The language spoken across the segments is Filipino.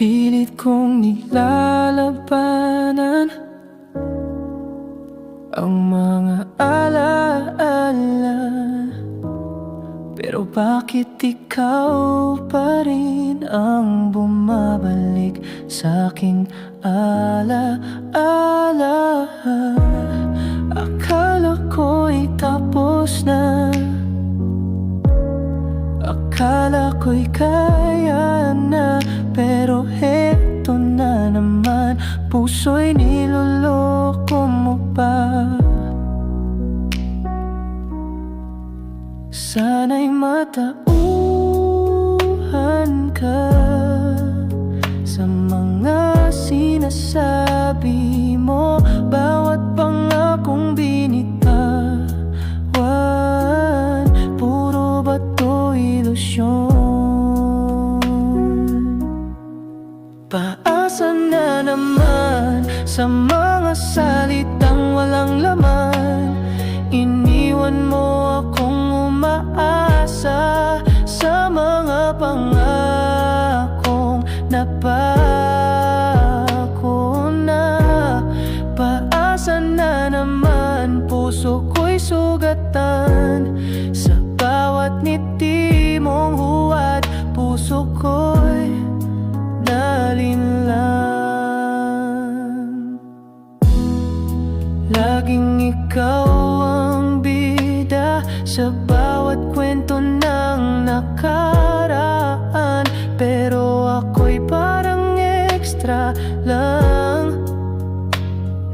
Pilit kong nilalabanan Ang mga alaala Pero bakit ikaw pa rin ang bumabalik sa aking alaala? Akala ko'y tapos na. Akala ko'y kaya na. Pero heto na naman Puso'y Sana'y matauhan ka Sa mga sinasabi mo Bawat pangakong binitawan Puro ba to ilusyon? Paasa na naman Sa mga salitang umaasa Sa mga pangakong napako na. Paasa na Puso ko'y sugatan Sa bawat mong huwad Puso ko'y nalinlang. Laging ikaw ang bida Sa bawat Pero ako'y parang extra lang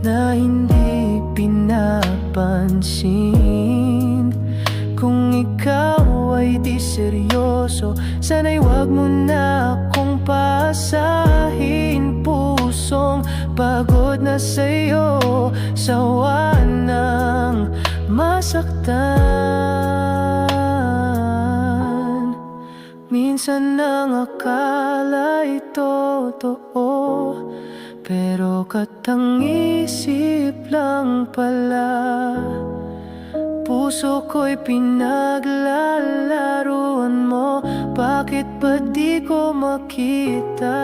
Na hindi pinapansin. Kung ikaw ay di seryoso Sana'y wag mo na akong pasahin. Pusong pagod na sa'yo Sawa ng masaktan Minsan nang akala ito totoo Pero katang-isip lang pala Puso ko'y pinaglalaruan mo Bakit ba di ko makita?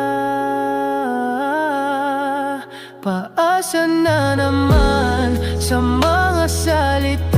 Paasa na naman sa mga salita